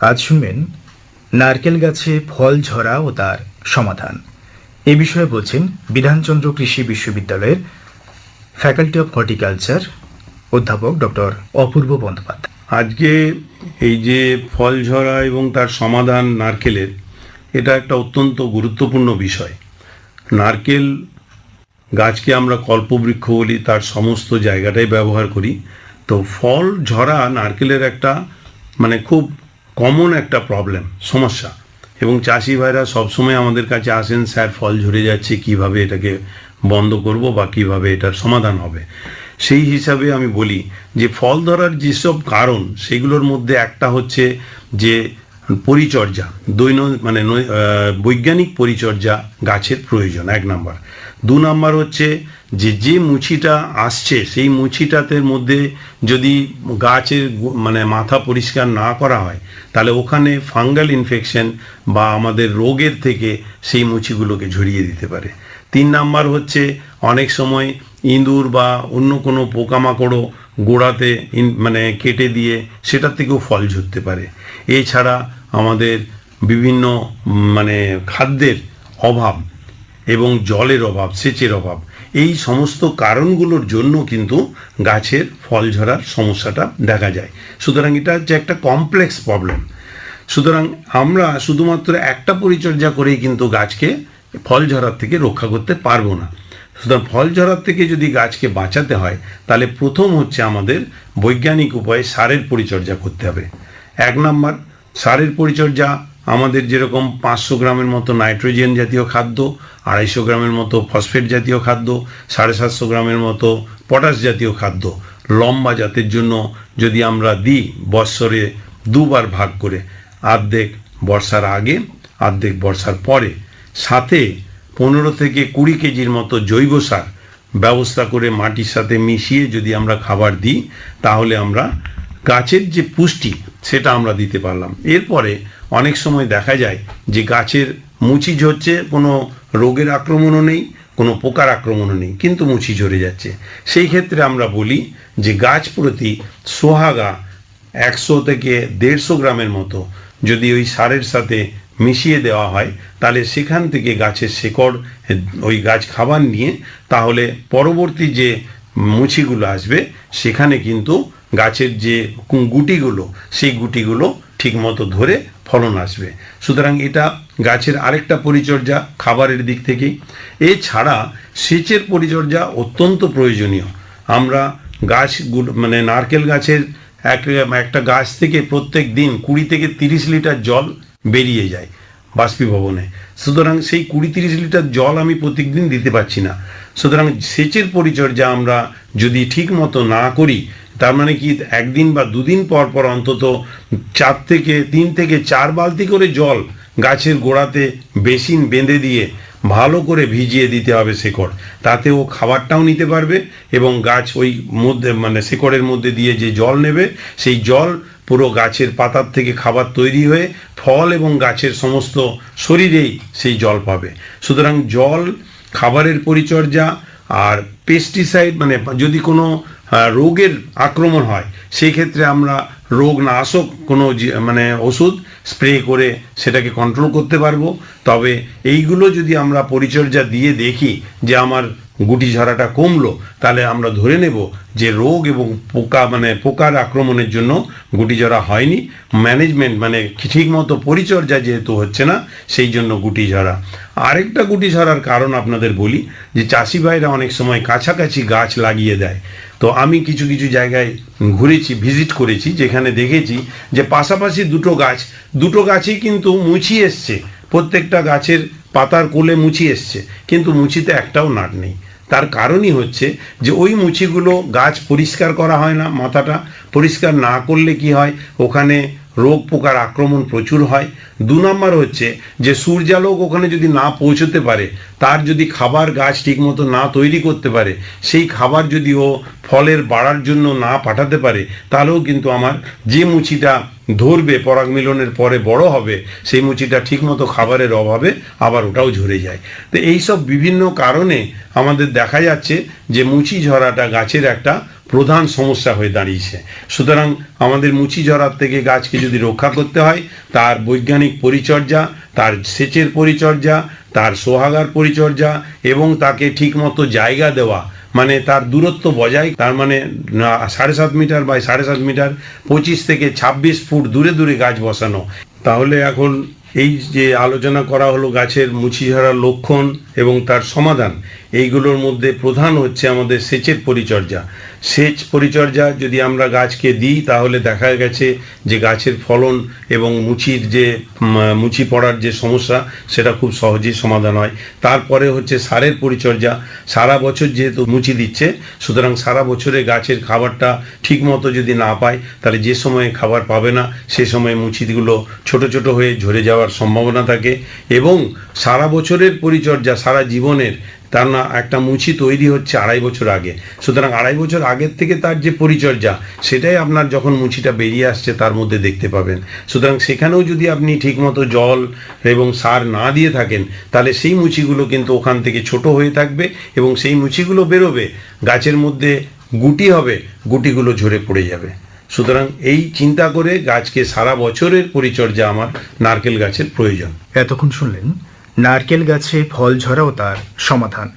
আজ শুনবেন নারকেল গাছে ফল ঝরা ও তার সমাধান। এ বিষয়ে বলছেন বিধানচন্দ্র কৃষি বিশ্ববিদ্যালয়ের ফ্যাকাল্টি অফ হর্টিকালচার অধ্যাপক ডক্টর অপূর্ব বন্দ্যোপাধ্যায়। আজকে এই যে ফল ঝরা এবং তার সমাধান নারকেলের, এটা একটা অত্যন্ত গুরুত্বপূর্ণ বিষয়। নারকেল গাছকে আমরা কল্পবৃক্ষ বলি, তার সমস্ত জায়গাটাই ব্যবহার করি। তো ফল ঝরা নারকেলের একটা মানে খুব কমন একটা প্রবলেম সমস্যা। এবং চাষি ভাইরা সবসময় আমাদের কাছে আসেন, স্যার, ফল ঝরে যাচ্ছে, কীভাবে এটাকে বন্ধ করব বা কীভাবে এটার সমাধান হবে? সেই হিসাবে আমি বলি যে, ফল ধরার যেসব কারণ, সেগুলোর মধ্যে একটা হচ্ছে যে, পরিচর্যা, দৈন মানে বৈজ্ঞানিক পরিচর্যা গাছের প্রয়োজন, এক নাম্বার। দু নাম্বার হচ্ছে যে যে মুছিটা আসছে, সেই মুছিটাতে মধ্যে যদি গাছের মানে মাথা পরিষ্কার না করা হয়, তাহলে ওখানে ফাঙ্গাল ইনফেকশন বা আমাদের রোগের থেকে সেই মুছিগুলোকে ঝরিয়ে দিতে পারে। তিন নাম্বার হচ্ছে অনেক সময় ইঁদুর বা অন্য কোনো পোকামাকড়ও গোড়াতে মানে কেটে দিয়ে সেটার থেকেও ফল ঝরতে পারে। এছাড়া আমাদের বিভিন্ন মানে খাদ্যের অভাব এবং জলের অভাব, সেচের অভাব, এই সমস্ত কারণগুলোর জন্য কিন্তু গাছের ফল ঝরার সমস্যাটা দেখা যায়। সুতরাং এটা হচ্ছে একটা কমপ্লেক্স প্রবলেম সুতরাং আমরা শুধুমাত্র একটা পরিচর্যা করেই কিন্তু গাছকে ফল ঝরার থেকে রক্ষা করতে পারব না। সুতরাং ফল ঝরার থেকে যদি গাছকে বাঁচাতে হয়, তাহলে প্রথম হচ্ছে আমাদের বৈজ্ঞানিক উপায়ে সারের পরিচর্যা করতে হবে। এক নম্বর, সারের পরিচর্যা আমাদের যেরকম পাঁচশো গ্রামের মতো নাইট্রোজেন জাতীয় খাদ্য, আড়াইশো গ্রামের মতো ফসফেট জাতীয় খাদ্য, সাড়ে সাতশো গ্রামের মতো পটাশ জাতীয় খাদ্য। লম্বা জাতের জন্য যদি আমরা দিই বৎসরে দুবার ভাগ করে, আর্ধেক বর্ষার আগে, আর্ধেক বর্ষার পরে, সাথে পনেরো থেকে কুড়ি কেজির মতো জৈব সার ব্যবস্থা করে মাটির সাথে মিশিয়ে যদি আমরা খাবার দিই, তাহলে আমরা গাছের যে পুষ্টি সেটা আমরা দিতে পারলাম। এরপরে অনেক সময় দেখা যায় যে গাছের মুচি ঝরছে, কোনো রোগের আক্রমণও নেই, কোনো পোকার আক্রমণও নেই, কিন্তু মুচি ঝরে যাচ্ছে। সেই ক্ষেত্রে আমরা বলি যে গাছ প্রতি সোহাগা একশো থেকে দেড়শো গ্রামের মতো যদি ওই সারের সাথে মিশিয়ে দেওয়া হয়, তাহলে সেখান থেকে গাছের শেকড়, ওই গাছ খাবার নিয়ে তাহলে পরবর্তী যে মুছিগুলো আসবে, সেখানে কিন্তু গাছের যে গুটিগুলো, সেই গুটিগুলো ঠিকমতো ধরে ফলন আসবে। সুতরাং এটা গাছের আরেকটা পরিচর্যা খাবারের দিক থেকেই। এছাড়া সেচের পরিচর্যা অত্যন্ত প্রয়োজনীয়। আমরা গাছগুলো মানে নারকেল গাছের এক, একটা গাছ থেকে প্রত্যেক দিন কুড়ি থেকে তিরিশ লিটার জল বেরিয়ে যায়। বাষ্পীভবনে। সুতরাং সেই কুড়ি তিরিশ লিটার জল আমি প্রত্যেকদিন দিতে পারছি না। সুতরাং সেচের পরিচর্যা আমরা যদি ঠিক মতো না করি, তার মানে কি একদিন বা দুদিন পর পর অন্তত চার থেকে, তিন থেকে চার বালতি করে জল গাছের গোড়াতে বেসিন বেঁধে দিয়ে ভালো করে ভিজিয়ে দিতে হবে শেকড়। তাতে ও খাবারটাও নিতে পারবে এবং গাছ ওই মধ্যে মানে শেকড়ের মধ্যে দিয়ে যে জল নেবে, সেই জল পুরো গাছের পাতার থেকে খাবার তৈরি হয়ে ফল এবং গাছের সমস্ত শরীরেই সেই জল পাবে। সুতরাং জল, খাবারের পরিচর্যা আর পেস্টিসাইড মানে যদি কোনো রোগের আক্রমণ হয় সেই ক্ষেত্রে আমরা রোগ না নাশক কোনো মানে ওষুধ স্প্রে করে সেটাকে কন্ট্রোল করতে পারব। তবে এইগুলো যদি আমরা পরিচর্যা দিয়ে দেখি যে আমার গুটি ঝরাটা কমলো, তাহলে আমরা ধরে নেব যে রোগ এবং পোকা মানে পোকার আক্রমণের জন্য গুটি ঝরা হয়নি। ম্যানেজমেন্ট মানে ঠিক মতো পরিচর্যা যেহেতু হচ্ছে না, সেই জন্য গুটি ঝরা আরেকটা গুটি ঝরার কারণ আপনাদের বলি, যে চাষি ভাইরা অনেক সময় কাছাকাছি গাছ লাগিয়ে দেয়। তো আমি কিছু কিছু জায়গায় ঘুরেছি, ভিজিট করেছি, যেখানে দেখেছি যে পাশাপাশি দুটো গাছ, দুটো গাছই কিন্তু মুছি এসছে। প্রত্যেকটা গাছের পাতার কোলে মুছি এসছে, কিন্তু মুছিতে একটাও নাট নেই। তার কারণই হচ্ছে যে ওই মুচিগুলো গাছ পরিষ্কার করা হয় না, মাথাটা পরিষ্কার না করলে কি হয়? ওখানে রোগ পোকার আক্রমণ প্রচুর হয়। দু নম্বর হচ্ছে যে সূর্যালোক ওখানে যদি না পৌঁছতে পারে, তার যদি খাবার গাছ ঠিকমতো না তৈরি করতে পারে, সেই খাবার যদি ও ফলের বাড়ার জন্য না পাঠাতে পারে, তাহলেও কিন্তু আমার যে মুচিটা ধরবে পরাগ মিলনের পরে বড় হবে, সেই মুচিটা ঠিকমতো খাবারের অভাবে আবার ওটাও ঝরে যায়। তো এই সব বিভিন্ন কারণে আমাদের দেখা যাচ্ছে যে মুচি ঝরাটা গাছের একটা প্রধান সমস্যা হয়ে দাঁড়িয়েছে। সুতরাং আমাদের মুচি ঝরার থেকে গাছকে যদি রক্ষা করতে হয়, তার বৈজ্ঞানিক পরিচর্যা, তার সেচের পরিচর্যা, তার সোহাগার পরিচর্যা এবং তাকে ঠিকমতো জায়গা দেওয়া মানে তার দূরত্ব বজায়, তার মানে সাড়ে সাত মিটার বাই সাড়ে সাত মিটার, পঁচিশ থেকে ছাব্বিশ ফুট দূরে দূরে গাছ বসানো। তাহলে এখন এই যে আলোচনা করা হলো গাছের মুচি ঝরার লক্ষণ এবং তার সমাধান, এইগুলোর মধ্যে প্রধান হচ্ছে আমাদের সেচের পরিচর্যা। সেচ পরিচর্যা যদি আমরা গাছকে দিই, তাহলে দেখা গেছে যে গাছের ফলন এবং মুচির যে মুচি পড়ার যে সমস্যা, সেটা খুব সহজেই সমাধান হয়। তারপরে হচ্ছে সারের পরিচর্যা। সারা বছর যেহেতু মুচি দিচ্ছে, সুতরাং সারা বছরে গাছের খাবারটা ঠিক মতো যদি না পায়, তাহলে যে সময়ে খাবার পাবে না, সে সময়ে মুচিগুলো ছোট ছোট হয়ে ঝরে যাওয়ার সম্ভাবনা থাকে। এবং সারা বছরের পরিচর্যা, সারা জীবনের তার না একটা মুচি তৈরি হচ্ছে আড়াই বছর আগে। সুতরাং আড়াই বছর আগের থেকে তার যে পরিচর্যা, সেটাই আপনার যখন মুচিটা বেরিয়ে আসছে তার মধ্যে দেখতে পাবেন। সুতরাং সেখানেও যদি আপনি ঠিকমতো জল এবং সার না দিয়ে থাকেন, তাহলে সেই মুচিগুলো কিন্তু ওখান থেকে ছোট হয়ে থাকবে এবং সেই মুচিগুলো বেরোবে, গাছের মধ্যে গুটি হবে, গুটিগুলো ঝরে পড়ে যাবে। সুতরাং এই চিন্তা করে গাছকে সারা বছরের পরিচর্যা আমার নারকেল গাছের প্রয়োজন। এতক্ষণ শুনলেন নারকেল গাছে ফল ঝরাও তার সমাধান।